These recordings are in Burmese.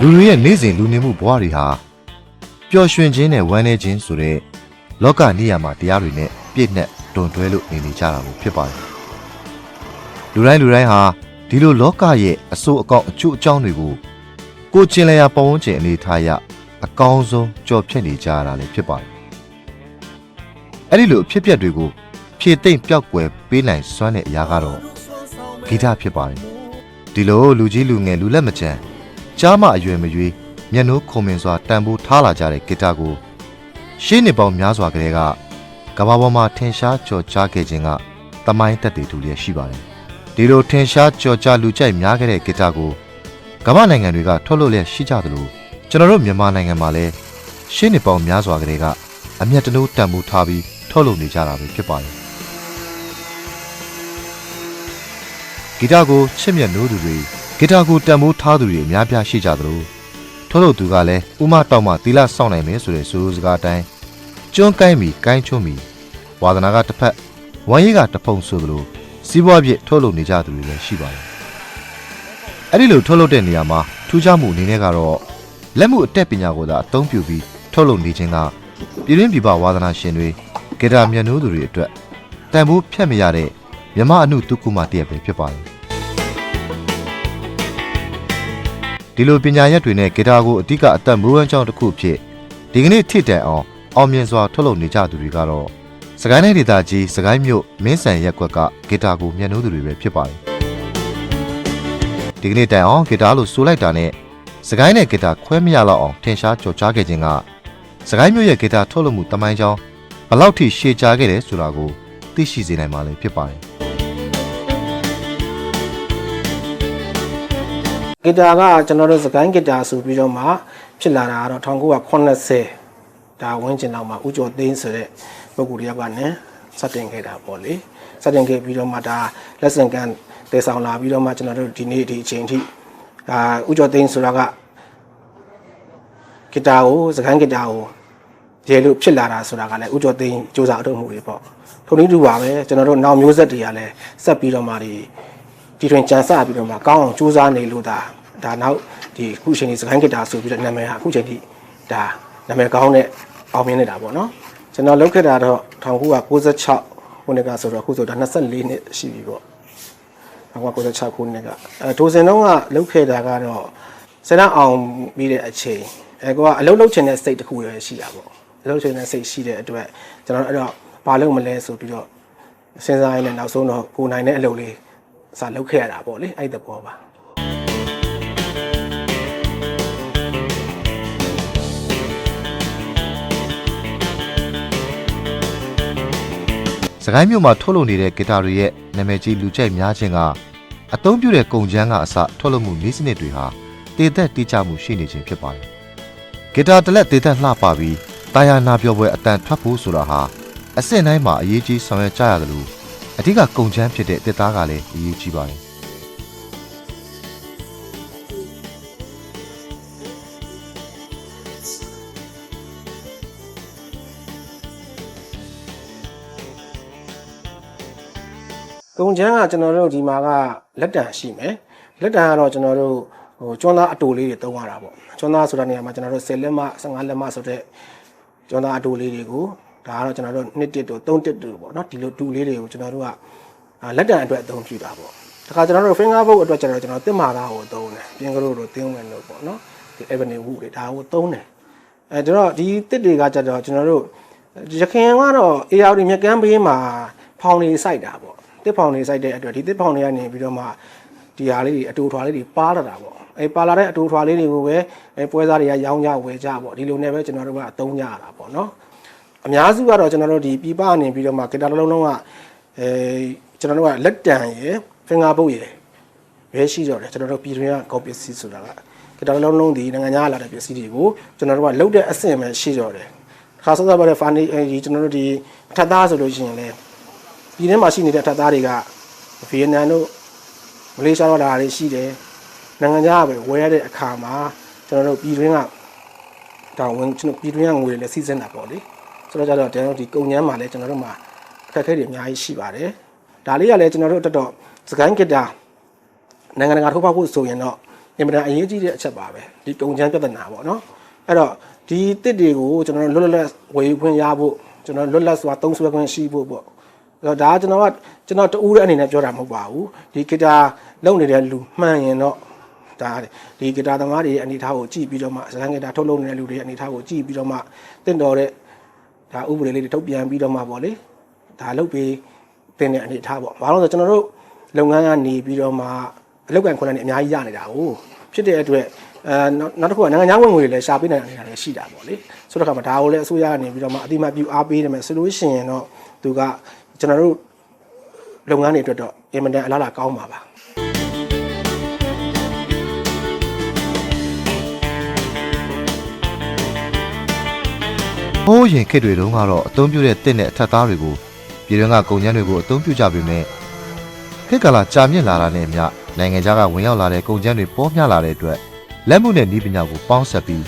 လူတွေရဲ့နေ့စဉ်လူနေမှုဘဝတွေဟာပျော်ရွှင်ခြင်းနဲ့ဝမ်းနည်းခြင်းဆိုတဲ့လောကနေရာမှာတရားတွေနဲ့ပြည့်နှက်တွန်တွဲလို့နေနေကြတာကိုဖြစ်ပါတယ်လူတိုင်းလူတိုင်းဟာဒီလိုလောကရဲ့အဆိုးအကောက်အကျိုးအကြောင်းတွေကိုကိုယ်ကျင်လည်ရာပတ်ဝန်းကျင်အနေထားရအကောင်းဆုံးကြော်ဖြတ်နေကြရတာလည်းဖြစ်ပါတယ်အဲ့ဒီလိုအဖြစ်အပျက်တွေကို ဖြည့်သိမ့်ပျောက်ကွယ်ပေးနိုင်စွမ်းတဲ့အရာကတော့ဂီတဖြစ်ပါတယ်ဒီလိုလူကြီးလူငယ်လူလက်မကျန်ကြားမအရွယ်မရွေးမျက်နှိုးခုံမင်စွာတန်ဖိုးထားလာကြတဲ့ဂီတကိုရှေးနှစ်ပေါင်းများစွာကတည်းကကမ္ဘာပေါ်မှာထင်ရှားကျော်ကြားခဲ့ခြင်းကတမိုင်းတက်တည်သူလျက်ရှိပါတယ်ဒီလိုထင်ရှားကျော်ကြားလူကြိုက်များခဲ့တဲ့ဂီတကိုကမ္ဘာနိုင်ငံတွေကထုတ်လုပ်လျက်ရှိကြသလိုကျွန်တော်တို့မြန်မာနိုင်ငံမှာလည်းရှေးနှစ်ပေါင်းများစွာကတည်းကအမျက်တနိုးတန်ဖိုးထားပြီးထုတ်လုပ်နေကြတာပဲဖြစ်ပါတယ် ဂီတကိုချစ်မြတ်နိုးသူတွေဂီတကိုတန်ဖိုးထားသူတွေအများပြားရှိကြသလိုထုတ်လုပ်သူကလည်းဥမတောက်မှသီလစောင့်နိုင်မယ်ဆိုတဲ့ဆိုလိုစကားအတိုင်းကျွန်းကိုင်းမီကိုင်းချုံမီဝါသနာကတစ်ဖက်ဝမ်းရည်ကတစ်ဖုံဆိုသလိုစီးပွားပြည့်ထုတ်လုပ်နေကြသူတွေလည်းရှိပါတယ်အဲ့ဒီလိုထုတ်လုပ်တဲ့နေရာမှာထူးခြားမှုအနေနဲ့ကတော့လက်မှုအတက်ပညာကိုသာအသုံးပြုပြီးထုတ်လုပ်နေခြင်းကပြည်တွင်းပြည်ပဝါသနာရှင်တွေဂီတမြတ်နိုးသူတွေအတွက်တန်ဖိုးဖြတ်မရတဲ့ မြမအမှုတုကုမတည့်ရပဲဖြစ်ပါတယ်ဒီလိုပညာရက်တွေနဲ့ဂီတာကိုအဓိကအသက်မွေးဝမ်းကြောင်းတစ်ခုဖြစ်ဒီကနေ့ထိတန်အောင်အောင်မြင်စွာထုတ်လုပ်နေကြသူတွေကတော့စကိုင်းတိုင်းဒေသကြီးစကိုင်းမြို့မင်းဆန်ရက်ကွက်ကဂီတာကိုမျက်နှိုးသူတွေပဲဖြစ်ပါတယ်ဒီကနေ့တိုင်အောင်ဂီတာလို့ဆိုလိုက်တာနဲ့စကိုင်းနဲ့ဂီတာခွဲမရတော့အောင်ထင်ရှားကြော်ကြားခဲ့ခြင်းကစကိုင်းမြို့ရဲ့ဂီတာထုတ်လုပ်မှုတမိုင်းကြောင်းဘယ်လောက်ထိရှေ့ကြားခဲ့တယ်ဆိုတာကိုသိရှိစေနိုင်မှာလည်းဖြစ်ပါတယ် ဂီတာကကျွန်တော်တို့စကိုင်းဂီတာဆိုပြီးတော့မှဖြစ်လာတာကတော့1980ဒါဝင်းကျင်တော့မှဥကျော်သိန်းဆိုတဲ့ပုဂ္ဂိုလ်တယောက်ကနေစတင်ခဲ့တာပေါ့လေစတင်ခဲ့ပြီးတော့မှဒါလက်ဆင့်ကမ်းတည်ဆောင်လာပြီးတော့မှကျွန်တော်တို့ဒီနေ့ဒီအချိန်ထိဒါဥကျော်သိန်းဆိုတာကဂီတာကိုစကိုင်းဂီတာကိုရေလို့ဖြစ်လာတာဆိုတာကလည်းဥကျော်သိန်းစူးစမ်းအထောက်မှုတွေပေါ့ထုံနည်းတူပါပဲကျွန်တော်တို့နောက်မျိုးဆက်တွေကလည်းဆက်ပြီးတော့မှဒီ ဒီတွင်ကြံစပြီးတော့မှကောင်းအောင်စူးစမ်းနေလို့ဒါဒါနောက်ဒီအခုချိန်ကြီးစကိုင်းဂီတာဆိုပြီးတော့နာမည်ဟာအခုချိန်ကြီးဒါနာမည်ကောင်းတဲ့အောင်မြင်နေတာပေါ့နော်ကျွန်တော်လုပ်ခဲ့တာတော့1996ခုနှစ်ကဆိုတော့အခုဆိုတော့24နှစ်ရှိပြီပေါ့1996ခုနှစ်ကအဲဒိုစင်တော့ကလုပ်ခဲ့တာကတော့စနအောင်ပြီးတဲ့အချိန်အဲကိုကအလုပ်လုပ်ချင်တဲ့စိတ်တစ်ခုရရှိတာပေါ့အလုပ်ချင်တဲ့စိတ်ရှိတဲ့အတွက်ကျွန်တော်တို့အဲ့တော့ဘာလုပ်မလဲဆိုပြီးတော့စဉ်းစားရင်းနဲ့နောက်ဆုံးတော့ကိုယ်နိုင်တဲ့အလုပ်လေး စလုပ်ခဲ့ရတာပေါ့လေအဲ့ဒီသဘောပါစကိုင်းမြို့မှာထုတ်လုပ်နေတဲ့ဂီတာတွေရဲ့နာမည်ကြီးလူကြိုက်များခြင်းကအသုံးပြုတဲ့ကုန်ချမ်းကအစထုတ်လုပ်မှုနည်းစနစ်တွေဟာတည်သက်တိကျမှုရှိနေခြင်းဖြစ်ပါတယ်။ဂီတာတစ်လက်တည်သက်လှပပြီးတာယာနာပြောပွဲအတန်ထွက်ဖို့ဆိုတာဟာအဆင့်တိုင်းမှာအရေးကြီးဆောင်ရွက်ကြရတယ်လို့ အဓိကကုန်ချမ်းဖြစ်တဲ့တစ်သားကလည်းအရေးကြီးပါတယ်။ကုန်ချမ်းကကျွန်တော်တို့ဒီမှာကလက်တံရှိမယ်လက်တံကတော့ကျွန်တော်တို့ဟိုကျွန်းသားအတူလေးတွေသုံးရတာပေါ့ကျွန်းသားဆိုတာနေရာမှာကျွန်တော်တို့10လက်မ15လက်မဆိုတဲ့ကျွန်းသားအတူလေးတွေကို ဒါကတော့ကျွန်တော်တို့2တစ်တို့3တစ်တို့ပေါ့နော်ဒီလိုတူလေးတွေကိုကျွန်တော်တို့ကအာလက်တံအတွက်အသုံးပြုတာပေါ့တခါကျွန်တော်တို့ finger book အတွက်ကျွန်တော်ကျွန်တော်တစ်မာသားကိုသုံးတယ်ပြင်ကလေးတို့တင်းဝင်လို့ပေါ့နော်ဒီ ebony wood တွေဒါကိုသုံးတယ်အဲဒါတော့ဒီတစ်တွေကကြတော့ကျွန်တော်တို့ရခင်ကတော့ AR မြက်ကမ်းဘေးမှာဖောင်နေစိုက်တာပေါ့တစ်ဖောင်နေစိုက်တဲ့အတွက်ဒီတစ်ဖောင်တွေကနေပြီးတော့မှဒီဟာလေးတွေအတူထွာလေးတွေပါလာတာပေါ့အဲပါလာတဲ့အတူထွာလေးတွေကိုပဲအဲပွဲစားတွေကရောင်းကြဝယ်ကြပေါ့ဒီလိုနဲ့ပဲကျွန်တော်တို့ကအသုံးကြရတာပေါ့နော် အများစုကတော့ကျွန်တော်တို့ဒီပြပနေပြီးတော့မှဂီတာတစ်လုံးလုံးကအဲကျွန်တော်တို့ကလက်တံရယ် finger book ရယ်ပဲရှိတော့တယ်ကျွန်တော်တို့ပြည်တွင်းကကောက်ပစ္စည်းဆိုတာကဂီတာတစ်လုံးလုံးဒီနိုင်ငံခြားလာတဲ့ပစ္စည်းတွေကိုကျွန်တော်တို့ကလုတ်တဲ့အဆင့်ပဲရှိတော့တယ်ခါစောစောပါတဲ့ funny အဲဒီကျွန်တော်တို့ဒီထပ်သားဆိုလို့ရှိရင်လည်းပြည်ထဲမှာရှိနေတဲ့တပ်သားတွေကဗီယက်နမ်တို့မလေးရှားတို့လာတွေရှိတယ်နိုင်ငံခြားကပဲဝယ်ရတဲ့အခါမှာကျွန်တော်တို့ပြည်တွင်းကဒါဝင်ကျွန်တော်ပြည်တွင်းကငွေတွေလည်းစီးစင်းတာပေါ့လေ ဆိုတော့ကြတော့ကျွန်တော်တို့ဒီကုန်ညမ်းမှာလည်းကျွန်တော်တို့မှာအခက်အခဲတွေအများကြီးရှိပါတယ်ဒါလေးကလည်းကျွန်တော်တို့တော်တော်စကိုင်းဂီတာနိုင်ငံတကာထုတ်ဖောက်ဖို့ဆိုရင်တော့အင်မတန်အရေးကြီးတဲ့အချက်ပါပဲဒီကုန်ချမ်းပြဿနာပေါ့နော်အဲ့တော့ဒီတစ်တွေကိုကျွန်တော်တို့လွတ်လပ်ဝေယူခွင့်ရဖို့ကျွန်တော်လွတ်လပ်စွာသုံးစွဲခွင့်ရှိဖို့ပေါ့အဲ့တော့ဒါကကျွန်တော်ကကျွန်တော်တူးတဲ့အနေနဲ့ပြောတာမဟုတ်ပါဘူးဒီဂီတာလုံနေတဲ့လူမှန်ရင်တော့ဒါဒီဂီတာသမားတွေရဲ့အနေအထားကိုကြည့်ပြီးတော့မှစကန်ဂီတာထုတ်လုပ်နေတဲ့လူတွေရဲ့အနေအထားကိုကြည့်ပြီးတော့မှတင့်တော်တဲ့ ဒါဥပဒေလေးတွေထုတ်ပြန်ပြီးတော့မှပေါ့လေဒါလုပ်ပြီးတင်တဲ့အနေအထားပေါ့ဘာလို့လဲဆိုတော့ကျွန်တော်တို့လုပ်ငန်းကနေပြီးတော့မှအလုပ်ကန်ခွင့်နဲ့အများကြီးရနေတာကိုဖြစ်တဲ့အတွက်အဲနောက်နောက်တစ်ခုကနိုင်ငံခြားဝင်ငွေတွေလည်းရှာပေးနိုင်နေတာလည်းရှိတာပေါ့လေဆိုတော့ခါမှာဒါကိုလည်းအစိုးရကနေပြီးတော့မှအတိမတ်ပြုအားပေးတယ်မယ်ဆိုလို့ရှိရင်တော့သူကကျွန်တော်တို့လုပ်ငန်းတွေအတွက်တော့အင်မတန်အလားအလာကောင်းပါပါ ဟိုးရင်ခေတ်တွေတုန်းကတော့အသုံးပြုတဲ့တစ်နဲ့အထက်သားတွေကိုပြည်တွင်းကကုန်ကျန်းတွေကိုအသုံးပြုကြပေမဲ့ခေတ်ကာလကြာမြင့်လာတာနဲ့အမျှနိုင်ငံခြားကဝင်ရောက်လာတဲ့ကုန်ကျန်းတွေပေါ်များလာတဲ့အတွက်လက်မှုနဲ့ဤပညာကိုပေါင်းစပ်ပြီး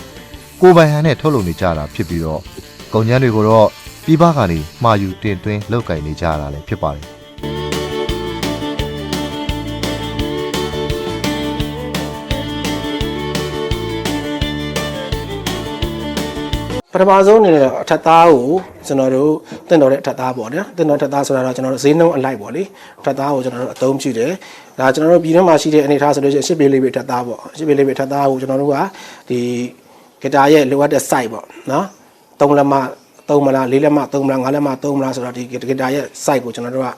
ကိုယ်ပိုင်ဟန်နဲ့ထုတ်လုပ်နေကြတာဖြစ်ပြီးတော့ကုန်ကျန်းတွေကိုတော့ပြည်ပကနေမှာယူတင်သွင်းလုပ်ကင်နေကြရတာလည်းဖြစ်ပါတယ် ထမဆုံးအနေနဲ့အထက်သားကိုကျွန်တော်တို့တင်တော်တဲ့အထက်သားပေါ့နော်တင်တော်ထက်သားဆိုတာတော့ကျွန်တော်တို့ဈေးနှုန်းအလိုက်ပေါ့လေအထက်သားကိုကျွန်တော်တို့အသုံးပြုတယ်ဒါကျွန်တော်တို့ပြည်တွင်းမှာရှိတဲ့အနေအထားဆိုလို့ရှိရင်ရှစ်ပေလေးပဲအထက်သားပေါ့ရှစ်ပေလေးပဲအထက်သားကိုကျွန်တော်တို့ကဒီဂီတာရဲ့လိုအပ်တဲ့ site ပေါ့နော်သုံးလက်မသုံးမလားလေးလက်မသုံးမလားငါးလက်မသုံးမလားဆိုတော့ဒီဂီတာရဲ့ site ကိုကျွန်တော်တို့က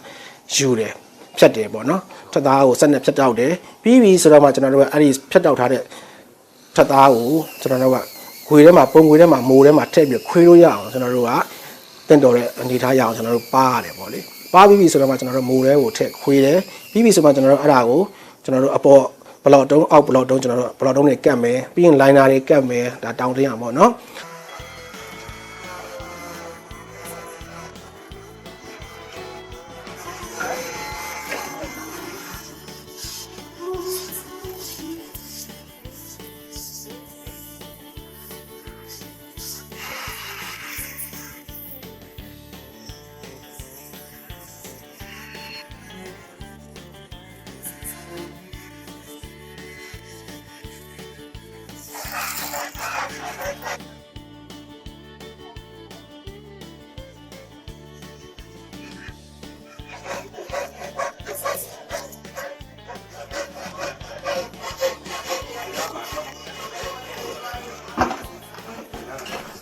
ယူတယ်ဖြတ်တယ်ပေါ့နော်ထက်သားကိုဆက်နဲ့ဖြတ်တောက်တယ်ပြီးပြီဆိုတော့မှကျွန်တော်တို့ကအဲ့ဒီဖြတ်တောက်ထားတဲ့ထက်သားကိုကျွန်တော်တို့က ခွေထဲမှာပုံခွေထဲမှာမိုးထဲမှာထည့်ပြီးခွေးလို့ရအောင်ကျွန်တော်တို့ကတင့်တော်တဲ့အနေထားရအောင်ကျွန်တော်တို့ပါရတယ်ပေါ့လေပါပြီးပြီဆိုတော့မှကျွန်တော်တို့မိုးထဲကိုထည့်ခွေးတယ်ပြီးပြီဆိုမှကျွန်တော်တို့အဲ့ဒါကိုကျွန်တော်တို့အပေါ်ဘလော့တုံးအောက်ဘလော့တုံးကျွန်တော်တို့ဘလော့တုံးတွေကတ်မယ်ပြီးရင် liner တွေကတ်မယ်ဒါတောင်းတင်းအောင်ပေါ့နော်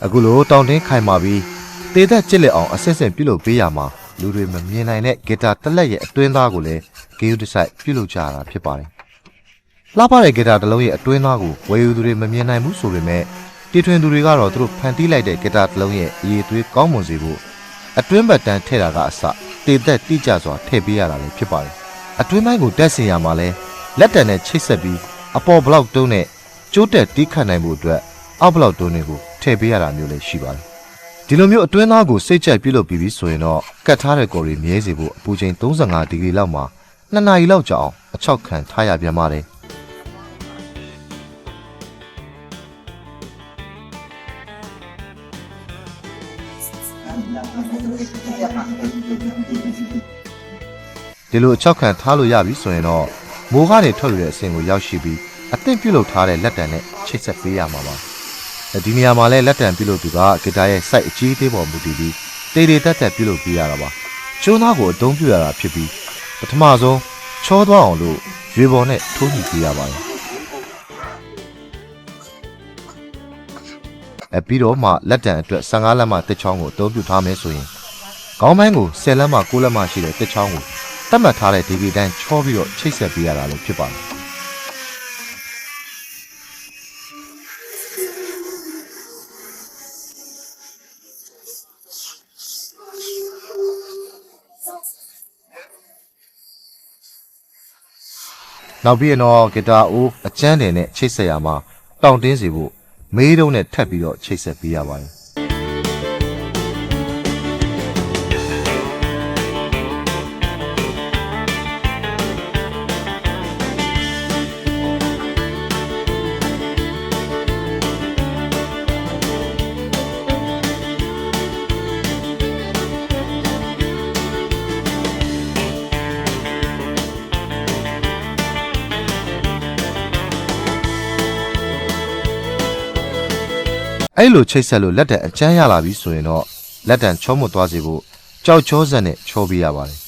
အခုလိုတောင်းတင်းခိုင်မာပြီးတေသက်ကြစ်လက်အောင်အစစ်စစ်ပြုလုပ်ပေးရမှာလူတွေမမြင်နိုင်တဲ့ဂီတာတစ်လက်ရဲ့အတွင်းသားကိုလည်းဂေယူဒီဆိုင်ပြုလုပ်ကြရတာဖြစ်ပါတယ်။လှပတဲ့ဂီတာတစ်လုံးရဲ့အတွင်းသားကိုဝယ်ယူသူတွေမမြင်နိုင်ဘူးဆိုပေမဲ့ တီထွင်သူတွေကတော့သူတို့ဖန်တီးလိုက်တဲ့ဂီတာတစ်လုံးရဲ့အရေးသွေးကောင်းမွန်စေဖို့အတွင်းဘက်တန်းထည့်တာကအစတေသက်တိကျစွာထည့်ပေးရတာလည်းဖြစ်ပါတယ်။အတွင်းပိုင်းကိုတက်ဆင်ရမှာလဲလက်တံနဲ့ချိတ်ဆက်ပြီးအပေါ်ဘလောက်တုံးနဲ့ကျိုးတက်တီးခတ်နိုင်မှုအတွက်အောက်ဘလောက်တုံးတွေကိုထည့်ပေးရတာမျိုးလည်းရှိပါတယ်။ဒီလိုမျိုးအတွင်းသားကိုစိတ်ကြိုက်ပြုလုပ်ပြီးပြီဆိုရင်တော့ကတ်ထားတဲ့ကော်ရီမြဲစေဖို့အပူချိန်35ဒီဂရီလောက်မှာ2နာရီလောက်ကြာအောင်အချောက်ခံထားရပြန်ပါတယ်။ ဒီလိုအချောက်ခံထားလို့ရပြီဆိုရင်တော့မိုးကနေထွက်လို့တဲ့အဆင့်ကိုရောက်ရှိပြီးအသင့်ပြုတ်လုပ်ထားတဲ့လက်တံနဲ့ချိတ်ဆက်ပေးရမှာပါအဲဒီနေရာမှာလဲလက်တံပြုတ်လုပ်သူကဂီတာရဲ့ site အကြီးသေးပေါ်မူတည်ပြီးတေးတေတက်တက်ပြုတ်လုပ်ပေးရတာပါကျိုးသားကိုအသုံးပြုရတာဖြစ်ပြီးပထမဆုံးချောသွားအောင်လို့ရွေပေါ်နဲ့ထိုးညှိပေးရပါတယ်အပြီးတော့မှလက်တံအတွက်15လက်မှတစ်ချောင်းကိုအသုံးပြုထားမယ်ဆိုရင်ခေါင်းပိုင်းကို10လက်မှ9လက်မှရှိတဲ့တစ်ချောင်းကို တတ်မှတ်ထားတဲ့ဒီဂီတန်းချောပြီးတော့ချိတ်ဆက်ပေးရတာလို့ဖြစ်ပါတယ်နောက်ပြီးရင်တော့ဂီတာအိုးအကျန်းတယ်နဲ့ချိတ်ဆက်ရမှာတောင့်တင်းစေဖို့မေးတုံးနဲ့ထပ်ပြီးတော့ချိတ်ဆက်ပေးရပါတယ် အဲ့လိုချိတ်ဆက်လို့လက်တံအကျန်းရလာပြီဆိုရင်တော့လက်တံချောမွတ်သွားစေဖို့ကြောက်ချောဆက်နဲ့ချောပေးရပါတယ်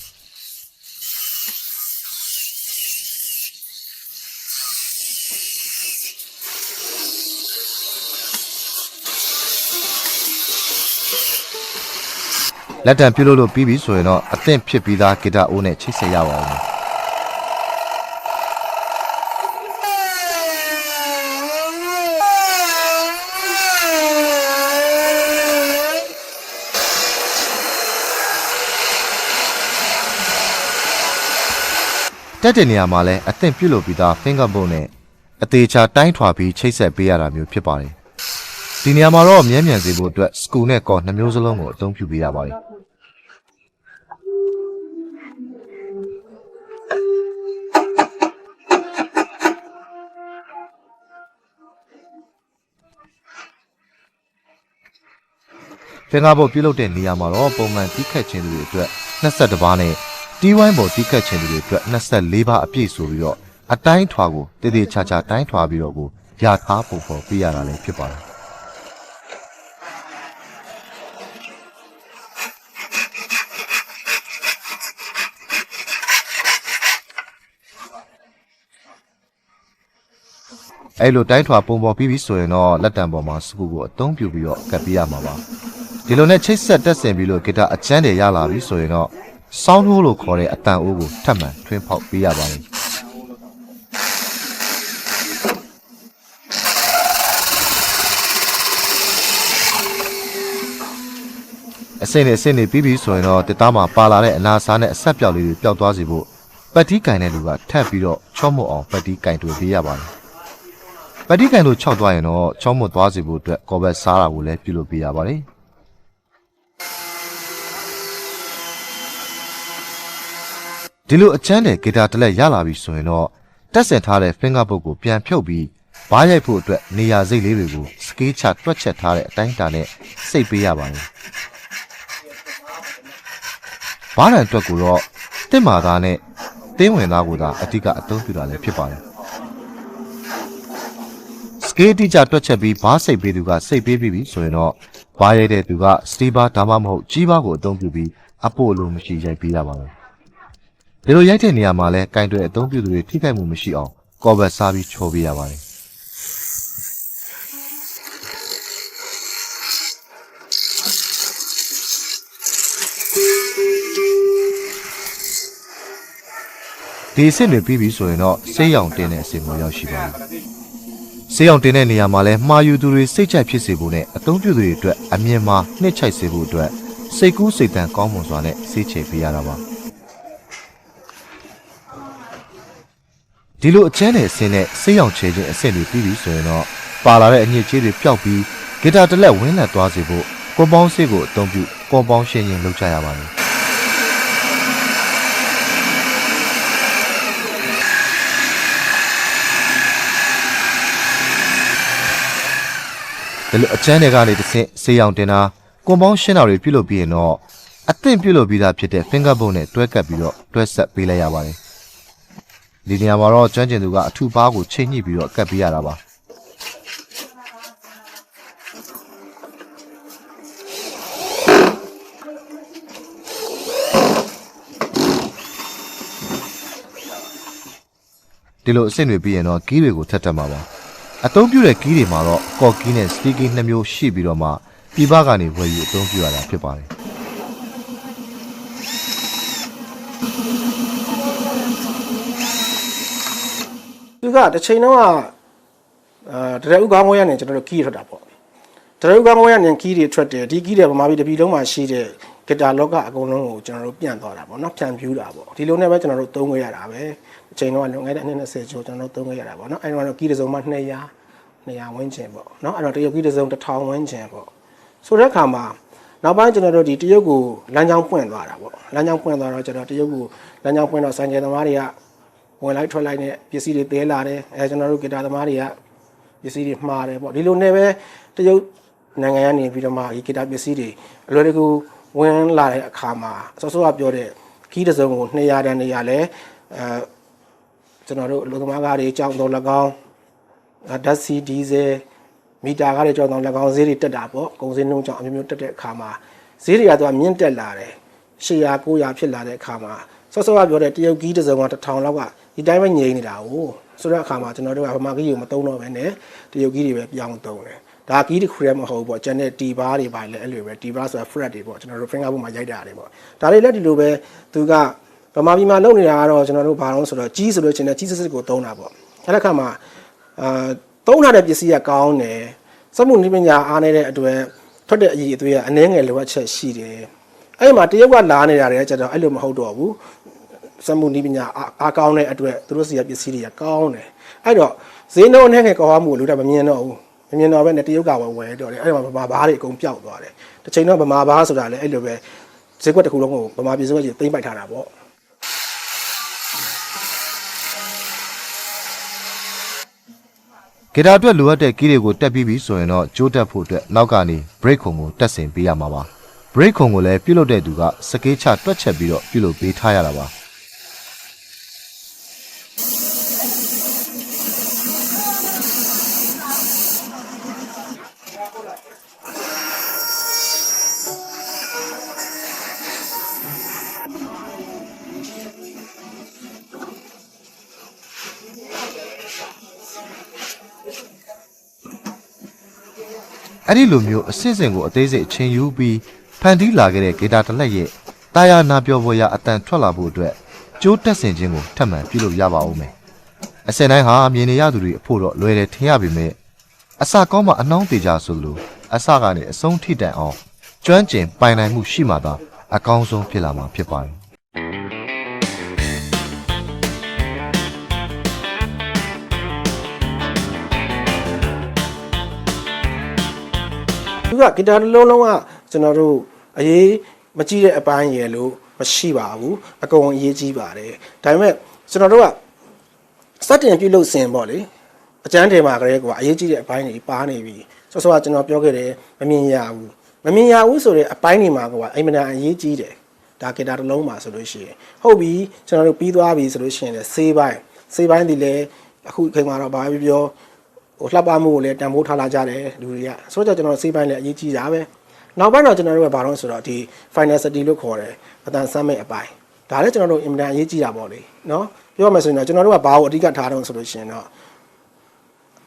လက်တံပြုတ်လို့လို့ပြီးပြီဆိုရင်တော့အသင့်ဖြစ်ပြီးသားဂီတအိုးနဲ့ချိတ်ဆက်ရပါဦးမ တက်တဲ့နေရာမှာလည်းအသင့်ပြုတ်လို့ပြီးသား finger bowl နဲ့အသေးချာတိုင်းထွာပြီးချိတ်ဆက်ပေးရတာမျိုးဖြစ်ပါတယ်။ဒီနေရာမှာတော့မြဲမြံစေဖို့အတွက် school နဲ့ core နှစ်မျိုးစလုံးကိုအသုံးပြုပေးရပါတယ်။ဖင်္ဂါဘောပြုတ်လုပ်တဲ့နေရာမှာတော့ပုံမှန်တီးခတ်ခြင်းသူတွေအတွက်22ပါးနဲ့ တီးဝိုင်းပေါ်တီးခတ်ခြင်းသူတွေအတွက်24ပါးအပြည့်ဆိုပြီးတော့အတိုင်းထွာကိုတည်တည်ချာချာတိုင်းထွာပြီးတော့ကိုရထားပုံပေါ်ပြရတာလည်းဖြစ်ပါတယ်အဲ့လိုတိုင်းထွာပုံပေါ်ပြီးပြီဆိုရင်တော့လက်တံပေါ်မှာစကူကိုအသုံးပြုပြီးတော့ကပ်ပြရမှာပါဒီလိုနဲ့ချိတ်ဆက်တက်ဆင်ပြီးလို့ဂီတာအချမ်းတွေရလာပြီဆိုရင်တော့ စောင်းနှိုးလို့ခေါ်တဲ့အတန်အိုးကိုထပ်မံထွင်းဖောက်ပေးရပါလိမ့်အစင်းနဲ့အစင်းနဲ့ပြီးပြီဆိုရင်တော့တစ်သားမှာပါလာတဲ့အနာစားနဲ့အဆက်ပြောက်လေးတွေပျောက်သွားစေဖို့ပတ်တီးကင်တဲ့လူကထပ်ပြီးတော့ချော့မွတ်အောင်ပတ်တီးကင်တွေပေးရပါတယ်ပတိကန်လို6သွားရင်တော့ချောင်းမွတ်သွားစေဖို့အတွက်ကော်ဘက်စားတာကိုလည်းပြုလုပ်ပေးရပါတယ် ဒီလိုအချမ်းတဲ့ဂီတာတစ်လက်ရလာပြီဆိုရင်တော့တက်ဆင်ထားတဲ့ finger book ကိုပြန်ဖြုတ်ပြီးဘားရိုက်ဖို့အတွက်နေရာစိတ်လေးတွေကိုစကေးချတွက်ချက်ထားတဲ့အတိုင်းအတာနဲ့စိတ်ပေးရပါတယ်ဘားရန်အတွက်ကိုတော့တစ်မာသားနဲ့တင်းဝင်သားကိုသာအဓိကအသုံးပြုတာလည်းဖြစ်ပါတယ်စကေးတိကျတွက်ချက်ပြီးဘားစိတ်ပေးသူကစိတ်ပေးပြီးပြီဆိုရင်တော့ဘားရိုက်တဲ့သူကစတီးဘားဒါမှမဟုတ် ကြီးဘားကိုအသုံးပြုပြီးအပို့အလိုမရှိရိုက်ပေးရပါမယ် ဒီလိုရိုက်တဲ့နေရာမှာလဲကင်တွေအသုံးပြုသူတွေထိခိုက်မှုမရှိအောင်ကော်ဘက်စားပြီးချိုးပေးရပါတယ်ဒီအစ်စ်တွေပြီးပြီဆိုရင်တော့ဆေးရောင်တင်တဲ့အစီအစဉ်ကိုရောက်ရှိပါပြီ။ဆေးရောင်တင်တဲ့နေရာမှာလဲမှာယူသူတွေစိတ်ကြိုက်ဖြစ်စေဖို့နဲ့အသုံးပြုသူတွေအတွက်အမြင်မှာနှစ်ချိုက်စေဖို့အတွက်စိတ်ကူးစိတ်တန်ကောင်းမွန်စွာနဲ့ဆေးချေပေးရတာပါ။ ဒီလိုအချမ်းတဲ့အစင်းနဲ့ဆေးရောင်ချေခြင်းအဆင့်တွေပြီးပြီဆိုရင်တော့ပါလာတဲ့အညစ်အကြေးတွေပျောက်ပြီးဂီတာတစ်လက်ဝင်းလက်သွားစေဖို့ကွန်ပေါင်းဆေးကိုအသုံးပြုကွန်ပေါင်းရှင်းရင်လုပ်ကြရပါတယ်။ဒီလိုအချမ်းတွေကနေတစ်ဆင့်ဆေးရောင်တင်တာကွန်ပေါင်းရှင်းတာတွေပြုလုပ်ပြီးရင်တော့အသင့်ပြုလုပ်ပြီးသားဖြစ်တဲ့ finger bowl နဲ့တွဲကပ်ပြီးတော့တွဲဆက်ပေးလိုက်ရပါတယ် ဒီနေရာမှာတော့ကျွမ်းကျင်သူကအထူပါးကိုချိန်ညှိပြီးတော့ကပ်ပေးရတာပါဒီလိုအဆင့်တွေပြီးရင်တော့ကီးတွေကိုထပ်တက်မှာပါအသုံးပြုတဲ့ကီးတွေမှာတော့ကော်ကီးနဲ့စတီကီးနှစ်မျိုးရှိပြီးတော့မှပြပကနေဝယ်ယူအသုံးပြုရတာဖြစ်ပါတယ် သူကတစ်ချိန်တော့အာတရဥကောင်းဝဲရနေကျွန်တော်တို့ကီးထွက်တာပေါ့တရဥကောင်းဝဲရနေကီးတွေထွက်တယ်ဒီကီးတွေဗမာပြည်တစ်ပြည်လုံးမှာရှိတဲ့ဂီတာလောကအကုန်လုံးကိုကျွန်တော်တို့ပြန်သွားတာပေါ့နော်ဖြန့်ဖြူးတာပေါ့ဒီလိုနဲ့ပဲကျွန်တော်တို့သုံးခဲ့ရတာပဲအချိန်တော့လွန်ခဲ့တဲ့အနှစ်20ကျော်ကျွန်တော်တို့သုံးခဲ့ရတာပေါ့နော်အဲဒီတော့ကီးတစ်စုံမှ200 200ဝန်းကျင်ပေါ့နော်အဲ့တော့တရုတ်ကီးတစ်စုံ1000ဝန်းကျင်ပေါ့ဆိုတဲ့အခါမှာနောက်ပိုင်းကျွန်တော်တို့ဒီတရုတ်ကိုလမ်းကြောင်းပွင့်သွားတာပေါ့လမ်းကြောင်းပွင့်သွားတော့ကျွန်တော်တရုတ်ကိုလမ်းကြောင်းပွင့်တော့စံကျင်သမားတွေက ဝင်လိုက်ထွက်လိုက်နဲ့ပစ္စည်းတွေသေးလာတယ်အဲကျွန်တော်တို့ဂီတာသမားတွေကပစ္စည်းတွေမှားတယ်ပေါ့ဒီလိုနဲ့ပဲတရုတ်နိုင်ငံကနေပြီးတော့မှဒီဂီတာပစ္စည်းတွေအလွယ်တကူဝင်လာတဲ့အခါမှာစောစောကပြောတဲ့ခီးတစ်စုံကို200တန်နေရလဲအဲကျွန်တော်တို့အလိုသမားကားတွေကြောင်းတော်၎င်းဓာတ်ဆီဒီဇယ်မီတာကားတွေကြောင့်တော့၎င်းဈေးတွေတက်တာပေါ့ကုန်စည်နှုန်းကြောင့်အမျိုးမျိုးတက်တဲ့အခါမှာဈေးတွေကသူကမြင့်တက်လာတယ်800 900ဖြစ်လာတဲ့အခါမှာဆော့ဆော့ကပြောတဲ့တရုတ်ကြီးတစ်စုံက1000လောက်က ဒီတိုင်းပဲငြိမ်နေတာ哦ဆိုတဲ့အခါမှာကျွန်တော်တို့ကဗမာကြီးကိုမသုံးတော့ဘဲနဲ့တရုတ်ကြီးတွေပဲပြောင်းသုံးတယ်ဒါကြီးတစ်ခုတည်းမဟုတ်ဘူးပေါ့ကျန်တဲ့တီဘားတွေပါလေအဲ့လိုပဲတီဘားဆိုတာ fret တွေပေါ့ကျွန်တော်တို့ finger ပေါ်မှာရိုက်တာတွေပေါ့ဒါတွေလည်းဒီလိုပဲသူကဗမာပြည်မှာလုပ်နေတာကတော့ကျွန်တော်တို့ဘာလို့ဆိုတော့ကြီးဆိုလို့ချင်းတဲ့ကြီးစစ်စစ်ကိုသုံးတာပေါ့အဲ့ဒါခါမှာအာသုံးထားတဲ့ပစ္စည်းကကောင်းတယ်စက်မှုနည်းပညာအားနေတဲ့အတွက်ထွက်တဲ့အရည်အသွေးကအနည်းငယ်လိုအပ်ချက်ရှိတယ်အဲ့မှာတရုတ်ကလာနေတာတွေကျတော့အဲ့လိုမဟုတ်တော့ဘူး စက်မှုနည်းပညာအားအားကောင်းတဲ့အတွက်သူတို့စီကပစ္စည်းတွေကကောင်းတယ်အဲ့တော့ဈေးနှုန်းနဲ့ငယ်ကောင်းမှုကိုလူတွေမမြင်တော့ဘူးမမြင်တော့ပဲနဲ့တရုတ်ကဝယ်ဝယ်တော့တယ်အဲ့တော့ဗမာဘားတွေအကုန်ပျောက်သွားတယ်တစ်ချိန်တော့ဗမာဘားဆိုတာလည်းအဲ့လိုပဲဈေးကွက်တစ်ခုလုံးကိုဗမာပြည်စုံကြီးသိမ့်ပိုက်ထားတာပေါ့ဂီတာအတွက်လိုအပ်တဲ့ကီးတွေကိုတက်ပြီးပြီဆိုရင်တော့ကြိုးတက်ဖို့အတွက်နောက်ကနေ break ခုံကိုတက်ဆင်ပေးရမှာပါ break ခုံကိုလည်းပြုတ်လုတဲ့သူကစကေးချတွက်ချက်ပြီးတော့ပြုတ်လုပေးထားရတာပါ အဲ့ဒီလိုမျိုးအစစ်အစင်ကိုအသေးစိတ်အချိန်ယူပြီးဖန်တီးလာခဲ့တဲ့ဂီတာတစ်လက်ရဲ့တာယာနာပြောပေါ်ရာအတန်ထွက်လာဖို့အတွက်ကြိုးတက်ဆင်ခြင်းကိုထပ်မံပြုလုပ်ရပါဦးမယ်။အစင်တိုင်းဟာမြင်နေရသူတွေအဖို့တော့လွယ်တယ်ထင်ရပေမဲ့အစကောင်းမှအနှောင်းသေးကြဆိုလို့အစကနေအဆုံးထိတိုင်အောင်ကျွမ်းကျင်ပိုင်နိုင်မှုရှိမှသာအကောင်းဆုံးဖြစ်လာမှာဖြစ်ပါတယ်။ သူကဂီတာတစ်လုံးလုံးကကျွန်တော်တို့အရေးမကြည့်တဲ့အပိုင်းရယ်လို့မရှိပါဘူးအကုန်အရေးကြီးပါတယ်ဒါပေမဲ့ကျွန်တော်တို့ကစတင်ပြုလုပ်စဉ်ပေါ့လေအကျန်းတယ်မှာကလေးကအရေးကြီးတဲ့အပိုင်းတွေပါနေပြီဆောစောကကျွန်တော်ပြောခဲ့တယ်မမြင်ရဘူးမမြင်ရဘူးဆိုတဲ့အပိုင်းတွေမှာကအိမ်မနာအရေးကြီးတယ်ဒါဂီတာတစ်လုံးမှာဆိုလို့ရှိရင်ဟုတ်ပြီကျွန်တော်တို့ပြီးသွားပြီဆိုလို့ရှိရင်လည်းဆေးပိုင်းဆေးပိုင်းဒီလည်းအခုချိန်မှာတော့ဘာပြောပြော ဟိုလှပမှုကိုလည်းတန်ဖိုးထားလာကြတယ်လူတွေကဆိုတော့ကျွန်တော်စေးပိုင်းလည်းအရေးကြီးတာပဲနောက်ပိုင်းတော့ကျွန်တော်တို့ကဘာလို့ဆိုတော့ဒီ final city လို့ခေါ်တယ်အတန်ဆမ်းမဲ့အပိုင်းဒါလည်းကျွန်တော်တို့အင်မတန်အရေးကြီးတာပေါ့လေနော်ပြောမှဆိုရင်တော့ကျွန်တော်တို့ကဘာကိုအဓိကထားတော့ဆိုလို့ရှိရင်တော့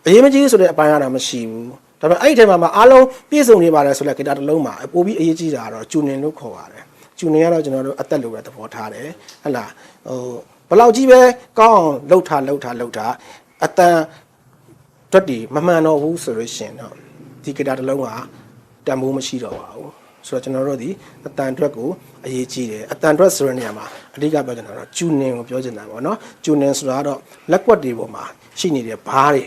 အရေးမကြီးဆိုတဲ့အပိုင်းကတော့မရှိဘူးဒါပေမဲ့အဲ့ဒီထဲမှာမှအားလုံးပြည့်စုံနေပါတယ်ဆိုတဲ့ဂီတာတစ်လုံးမှာပိုပြီးအရေးကြီးတာကတော့ဂျူနင်လို့ခေါ်ပါတယ်ဂျူနင်ကတော့ကျွန်တော်တို့အသက်လိုပဲသဘောထားတယ်ဟဟလားဟိုဘယ်လောက်ကြီးပဲကောင်းအောင်လှုပ်ထားလှုပ်ထားလှုပ်ထားအတန် တွက်တီမမှန်တော့ဘူးဆိုလို့ရှရင်တော့ဒီဂီတာတစ်လုံးကတန်ဖိုးမရှိတော့ပါဘူးဆိုတော့ကျွန်တော်တို့ဒီအတန်တွက်ကိုအရေးကြီးတယ်အတန်တွက်ဆိုတဲ့နေရာမှာအဓိကပြောချင်တာတော့ဂျူနင်ကိုပြောချင်တာပေါ့နော်ဂျူနင်ဆိုတာကတော့လက်ကွက်တွေပေါ်မှာရှိနေတဲ့ဘားတွေ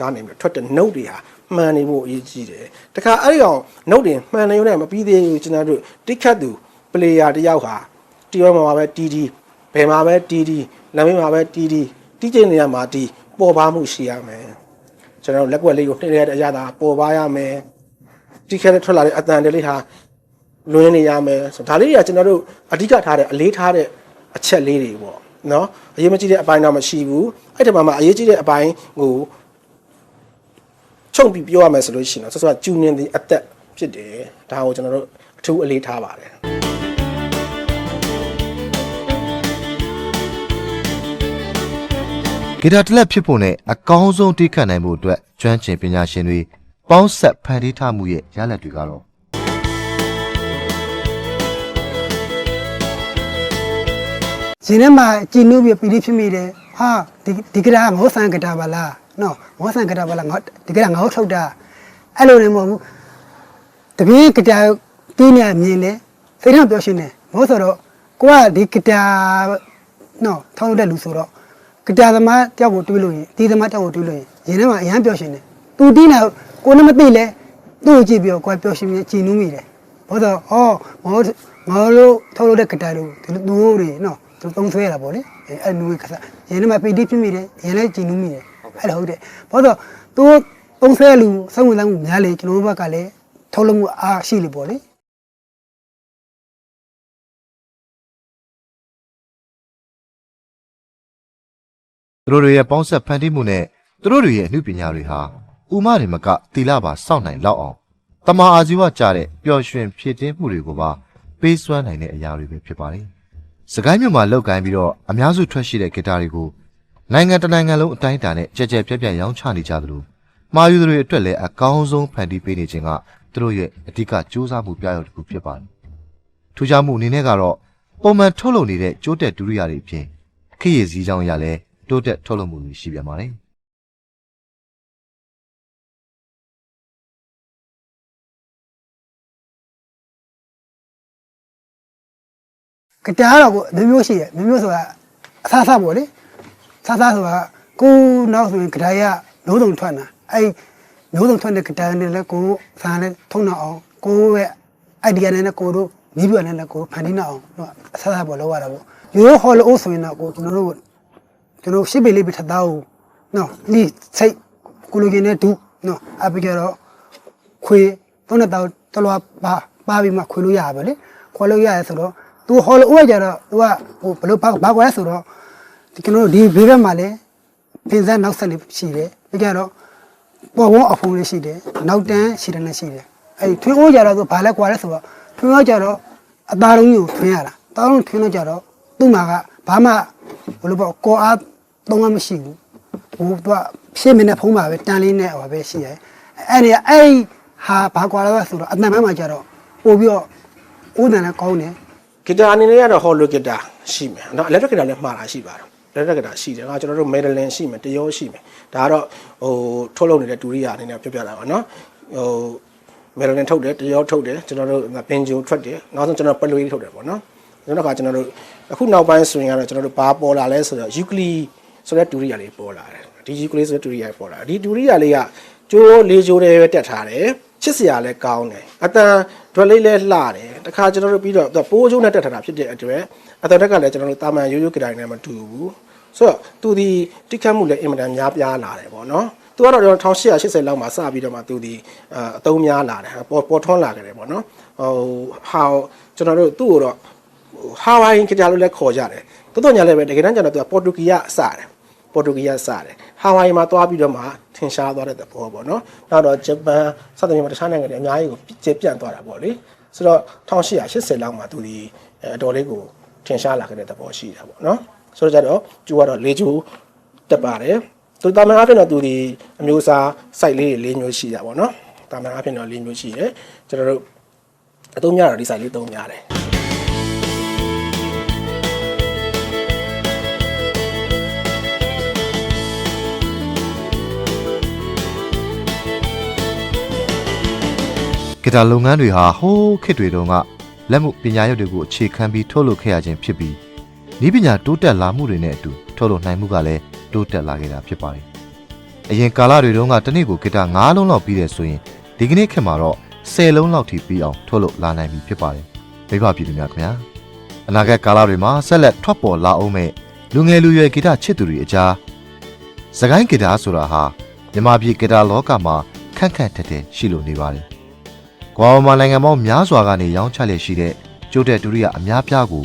ကနေပြီးထွက်တဲ့ note တွေဟာမှန်နေဖို့အရေးကြီးတယ်တခါအဲ့ဒီအောင် note တွေမှန်နေရုံနဲ့မပြီးသေးဘူးကျွန်တော်တို့တိခတ်သူ player တယောက်ဟာတီးရမှာပဲတီးတီးဘယ်မှာပဲတီးတီးလမ်းမေးမှာပဲတီးတီးတီးကျင်နေရမှာတီးပေါ်ပါမှုရှိရမယ် ကျွန်တော်တို့လက်ကွက်လေးကိုနှိမ့်ရတဲ့အရာသာပေါ်ပါရမယ်တိခဲတဲ့ထွက်လာတဲ့အတန်တလေးဟာလွင်းနေရမယ်ဆိုဒါလေးတွေကကျွန်တော်တို့အဓိကထားတဲ့အလေးထားတဲ့အချက်လေးတွေပေါ့နော်အရေးမကြီးတဲ့အပိုင်းတော့မရှိဘူးအဲ့ဒီမှာမှာအရေးကြီးတဲ့အပိုင်းကိုချုပ်ပြီးပြောရမယ်ဆိုလို့ရှိရင်တော့ဆက်စပ်ကျူနင်တဲ့အသက်ဖြစ်တယ်ဒါကိုကျွန်တော်တို့အထူးအလေးထားပါတယ် ဂီတာတစ်လက်ဖြစ်ဖို့နဲ့အကောင်းဆုံးတီးခတ်နိုင်ဖို့အတွက်ကျွမ်းကျင်ပညာရှင်တွေပေါင်းဆက်ဖန်တီးထားမှုရဲ့ရလဒ်တွေကတော့ရှင်ထဲမှာကြည်နုပြီးပီတိဖြစ်မိတယ်ဟာဒီဒီကရာငေါဆန်ကတာပါလားနော်ငေါဆန်ကတာပါလားငေါဒီကရာငေါထုတ်တာအဲ့လိုလည်းမဟုတ်ဘူးတပင်းကတာတီးနေမြင်လေစိတ်ထဲပြောရှင်းတယ်ဘာလို့ဆိုတော့ကိုကဒီကတာနော်ထောင်းလို့တဲ့လူဆိုတော့ ကတာသမားတယောက်ကိုတွေးလို့ရင်ဒီသမားတယောက်ကိုတွေးလို့ရင်ရင်ထဲမှာအရန်ပြောရှင်းတယ်သူတီးနေကိုလည်းမသိလဲသူ့ကိုကြည့်ပြီးတော့ကိုယ်ပြောရှင်းပြီးကြည်နူးမိတယ်ဘာလို့ဆိုတော့ဟောငေါငေါလို့ထောင်းလို့တဲ့ကတာလို့ဒီလူတွေနော်သူသုံးဆွဲရတာပေါ့လေအဲအဲ့နူးခစားရင်းနဲ့မှပီတိဖြစ်မိတယ်ရင်းလည်းကြည်နူးမိတယ်အဲ့လိုဟုတ်တယ်ဘာလို့သူသုံးဆွဲလူစောင့်ဝင်စားမှုများလေကျွန်တော်တို့ဘက်ကလည်းထုတ်လုပ်မှုအားရှိလေပေါ့လေ သူတို့တွေရဲ့ပေါင်းဆက်ဖန်တီးမှုနဲ့သူတို့တွေရဲ့အမှုပညာတွေဟာဥမတွေမကတီလာပါစောင့်နိုင်လောက်အောင်တမာအာဇီဝကြတဲ့ပျော်ရွှင်ဖြစ်တင်းမှုတွေကိုပါပေးစွမ်းနိုင်တဲ့အရာတွေပဲဖြစ်ပါတယ်။စကိုင်းမြို့မှာလောက်ကိုင်းပြီးတော့အများစုထွက်ရှိတဲ့ဂီတာတွေကိုနိုင်ငံတနိုင်ငံလုံးအတိုင်းအတာနဲ့ကြက်ကြက်ပြက်ပြက်ရောင်းချနေကြသလိုမှာယူသူတွေအတွက်လည်းအကောင်းဆုံးဖန်တီးပေးနေခြင်းကသူတို့ရဲ့အဓိကစူးစမ်းမှုပြရုပ်တစ်ခုဖြစ်ပါတယ်။ထူးခြားမှုအနေနဲ့ကတော့ပုံမှန်ထုတ်လုပ်နေတဲ့ကျိုးတက်ဒုရိယာတွေအပြင်ခရည်စည်းကြောင်းရလဲ တိုးတက်ထုတ်လုပ်မှုတွေရှိပြန်ပါတယ်။ကတားတော့ကိုမျိုးမျိုးရှိတယ်မျိုးမျိုးဆိုတာအဆအဆပေါ့လေဆဆဆိုတာကိုနောက်ဆိုရင်ကတားရမျိုးစုံထွက်လာအဲ့မျိုးစုံထွက်တဲ့ကတားနဲ့လည်းကိုစာနဲ့ထုံတော့အောင်ကိုရဲ့ idea နဲ့လည်းကိုတို့မိဘနဲ့လည်းကိုဖန်တီးတော့အောင်တော့အဆအဆပေါ့လောက်ရတာပေါ့ရိုးရိုးဟော်လို့ဆိုရင်တော့ကိုကျွန်တော်တို့ ကျွန်တော်ရှစ်ပေလေးပထသားကိုနော်ဒီစိတ်ကိုလိုဂျင်နဲ့ဒုနော်အပ်ပြီးတော့ခွေသုံးနှစ်တောက်တလွားပါပါပြီးမှခွေလို့ရပါလေခွေလို့ရရဆိုတော့သူဟော်လို့ဦးရကြတော့သူကဟိုဘလို့ဘာကွာဆိုတော့ဒီကျွန်တော်တို့ဒီဘေးဘက်မှာလည်းပင်စက်နောက်ဆက်လေးရှိတယ်ပြီးကြတော့ပေါ်ဝန်းအဖုံလေးရှိတယ်နောက်တန်းရှိတယ်နဲ့ရှိတယ်အဲ့ထွင်းဦးကြတော့သူဘာလဲကွာလဲဆိုတော့ထွင်းဦးကြတော့အသားလုံးကိုထွင်းရတာအသားလုံးထွင်းလို့ကြတော့သူ့မှာကဘာမှဘလို့ပေါ့ကောအား သုံးမှမရှိဘူးဟို तू ကရှင်းမနဲ့ဖုံးပါပဲတန်လေးနဲ့ဟောပဲရှိတယ်အဲ့ဒီအဲ့ဒီဟာဘာကွာလဲဆိုတော့အတန်ဘက်မှာကြတော့ပို့ပြီးတော့ဦးတန်လည်းကောင်းတယ် ဂီတာအနေနဲ့ကတော့ hollow ဂီတာရှိမယ်เนาะ electric ဂီတာလည်းမှားတာရှိပါတယ် electric ဂီတာရှိတယ်ငါကျွန်တော်တို့ Madeline ရှိမယ်တရောရှိမယ်ဒါကတော့ဟိုထုတ်လုပ်နေတဲ့ဒူရိယာအနေနဲ့ပြောပြတာပါเนาะဟို Madeline ထုတ်တယ်တရောထုတ်တယ်ကျွန်တော်တို့ပင်ဂျိုထွက်တယ်နောက်ဆုံးကျွန်တော်ပလွေးထုတ်တယ်ပေါ့เนาะနောက်တစ်ခါကျွန်တော်တို့အခုနောက်ပိုင်းဆိုရင်ကတော့ကျွန်တော်တို့ဘာပေါ်လာလဲဆိုတော့ Euclid ဆိုတဲ့ဒူရိယာလေးပေါ်လာတယ်ဒီ Euclid ဆိုတဲ့ဒူရိယာပေါ်လာဒီဒူရိယာလေးကကျိုးလေးကျိုးတွေပဲတက်ထားတယ်ချစ်စရာလည်းကောင်းတယ်အတန်ဒွက်လေးလည်းလှတယ်တခါကျွန်တော်တို့ပြီးတော့သူကပိုးကျုံးနဲ့တက်ထားတာဖြစ်တဲ့အတွက်အတန်တက်ကလည်းကျွန်တော်တို့တာမန်ရိုးရိုးကြိုင်နဲ့မတူဘူးဆိုတော့သူဒီတိခတ်မှုလည်းအင်မတန်များပြားလာတယ်ပေါ့နော်သူကတော့1880လောက်မှာစပြီးတော့မှသူဒီအသုံးများလာတယ်ပေါ်ပေါ်ထွန်းလာခဲ့တယ်ပေါ့နော်ဟိုဟာကျွန်တော်တို့သူ့ကိုတော့ဟာဝိုင်ကြလို့လည်းခေါ်ကြတယ်တော်တော်ညာလည်းပဲတကယ်တမ်းကျတော့သူကပေါ်တူဂီယအစတယ် ပေါ်တူဂီယစတယ်ဟာဝိုင်မှာသွားပြီးတော့မှထင်ရှားသွားတဲ့သဘောပေါ့နော်နောက်တော့ဂျပန်စသဖြင့်တခြားနိုင်ငံတွေအများကြီးကိုပြည့်ပြန့်သွားတာပေါ့လေဆိုတော့1880လောက်မှာသူဒီအတော်လေးကိုထင်ရှားလာခဲ့တဲ့သဘောရှိတာပေါ့နော်ဆိုတော့ကြတော့ကျူကတော့လေကျူတက်ပါတယ်သူတာမန်အဖြစ်တော့သူဒီအမျိုးအစား site လေးတွေ၄မျိုးရှိတာပေါ့နော်တာမန်အဖြစ်တော့၄မျိုးရှိတယ်ကျွန်တော်တို့အသုံးများတော့ဒီ site လေးသုံးများတယ် ဂီတာလုပ်ငန်းတွေဟာဟိုးခေတ်တွေတုန်းကလက်မှုပညာရုပ်တွေကိုအခြေခံပြီးထုတ်လုပ်ခဲ့ရခြင်းဖြစ်ပြီးဤပညာတိုးတက်လာမှုတွေနဲ့အတူထုတ်လုပ်နိုင်မှုကလည်းတိုးတက်လာခဲ့တာဖြစ်ပါတယ်။အရင်ကာလတွေတုန်းကတစ်နေ့ကိုဂီတာ9လုံးလောက်ပြီးတယ်ဆိုရင်ဒီကနေ့ခေတ်မှာတော့10လုံးလောက်ထိပြီးအောင်ထုတ်လုပ်လာနိုင်ပြီဖြစ်ပါတယ်။မိဘပြည်သူများခင်ဗျာအနာဂတ်ကာလတွေမှာဆက်လက်ထွက်ပေါ်လာအောင်မဲ့လူငယ်လူရွယ်ဂီတချစ်သူတွေအကြားစကိုင်းဂီတာဆိုတာဟာမြန်မာပြည်ဂီတာလောကမှာခန့်ခန့်ထက်ထက်ရှိလို့နေပါတယ်။ ကွာမာနိုင်ငံပေါင်းများစွာကနေရောင်းချလျက်ရှိတဲ့ကျိုးတဲ့ဒုရိယအများပြားကို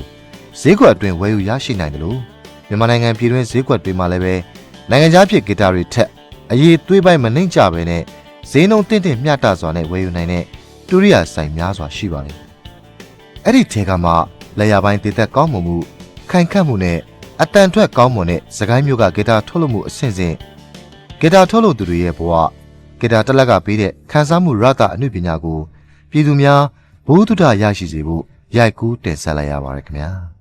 ဈေးကွက်အတွင်းဝယ်ယူရရှိနိုင်တယ်လို့မြန်မာနိုင်ငံပြည်တွင်းဈေးကွက်တွေမှာလည်းပဲနိုင်ငံခြားဖြစ်ဂီတာတွေထက်အရေးသွေးပိုင်းမနှိမ့်ကြဘဲနဲ့ဈေးနှုန်းတင့်တင့်မျှတစွာနဲ့ဝယ်ယူနိုင်တဲ့ဒုရိယဆိုင်များစွာရှိပါတယ်။အဲ့ဒီထဲကမှလက်ရပိုင်းတည်သက်ကောင်းမွန်မှုခိုင်ခန့်မှုနဲ့အတန်ထွက်ကောင်းမွန်တဲ့စကိုင်းမျိုးကဂီတာထုတ်လုပ်မှုအဆင့်ဆင့်ဂီတာထုတ်လုပ်သူတွေရဲ့ဘဝဂီတာတက်လက်ကပေးတဲ့ခန်းစားမှုရတာအမှုပညာကို ပြည်သူများဘုဟုတ္တရရှိစေဖို့ရိုက်ကူးတင်ဆက်လိုက်ရပါတယ်ခင်ဗျာ